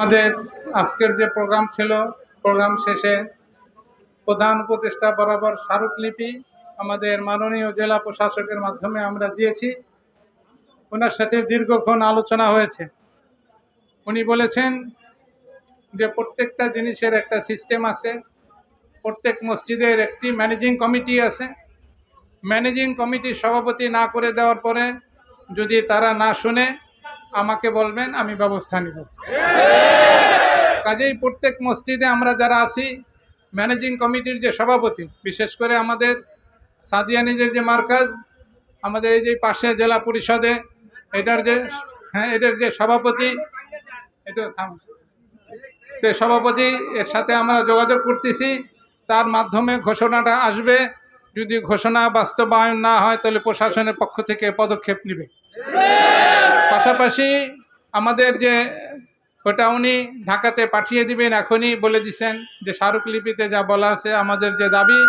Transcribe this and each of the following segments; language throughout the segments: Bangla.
আমাদের আজকের যে প্রোগ্রাম ছিল, প্রোগ্রাম শেষে প্রধান উপদেষ্টা বরাবর স্মারকলিপি আমাদের মাননীয় জেলা প্রশাসকের মাধ্যমে আমরা দিয়েছি। ওনার সাথে দীর্ঘক্ষণ আলোচনা হয়েছে। উনি বলেছেন যে প্রত্যেকটা জিনিসের একটা সিস্টেম আছে, প্রত্যেক মসজিদের একটি ম্যানেজিং কমিটি আছে। ম্যানেজিং কমিটির সভাপতি না করে দেওয়ার পরে যদি তারা না শুনে আমাকে বলবেন, আমি ব্যবস্থা নিব। কাজেই প্রত্যেক মসজিদে আমরা যারা আছি, ম্যানেজিং কমিটির যে সভাপতি, বিশেষ করে আমাদের সাদিয়ানিজের যে মার্কাজ, আমাদের এই যে পাশে জেলা পরিষদে, এটার যে হ্যাঁ এদের যে সভাপতি, এটা থাম। সভাপতি, এর সাথে আমরা যোগাযোগ করতেছি, তার মাধ্যমে ঘোষণাটা আসবে। যদি ঘোষণা বাস্তবায়ন না হয়, তাহলে প্রশাসনের পক্ষ থেকে পদক্ষেপ নেবে। পাশাপাশি আমাদের যে ওটা উনি ঢাকাতে পাঠিয়ে দিবেন, এখনই বলে দিছেন যে স্মারকলিপিতে যা বলা আছে আমাদের যে দাবি,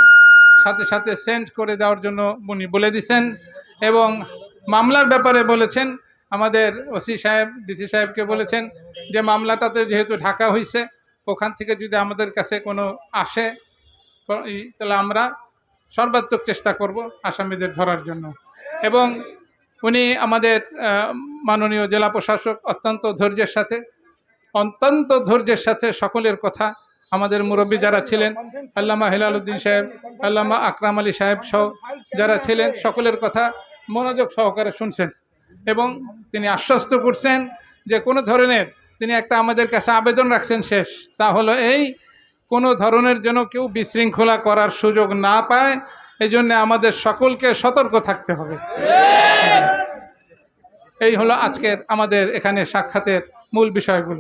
সাথে সাথে সেন্ড করে দেওয়ার জন্য উনি বলে দিছেন। এবং মামলার ব্যাপারে বলেছেন, আমাদের ওসি সাহেব, ডিসি সাহেবকে বলেছেন যে মামলাটাতে যেহেতু ঢাকা হয়েছে ওখান থেকে যদি আমাদের কাছে কোনো আসে তাহলে আমরা সর্বাত্মক চেষ্টা করব আসামিদের ধরার জন্য। এবং উনি আমাদের মাননীয় জেলা প্রশাসক অত্যন্ত ধৈর্যের সাথে, অত্যন্ত ধৈর্যের সাথে সকলের কথা আমাদের মুরব্বী যারা ছিলেন, আল্লামা হেলাল উদ্দিন সাহেব, আল্লামা আকরাম আলী সাহেব সহ যারা ছিলেন, সকলের কথা মনোযোগ সহকারে শুনছেন এবং তিনি আশ্বস্ত করছেন যে কোনো ধরনের তিনি একটা আমাদের কাছে আবেদন রাখছেন শেষ। তা হলো এই, কোনো ধরনের যেন কেউ বিশৃঙ্খলা করার সুযোগ না পায় এই জন্যে আমাদের সকলকে সতর্ক থাকতে হবে। এই হলো আজকের আমাদের এখানে সাক্ষাতের মূল বিষয়গুলো।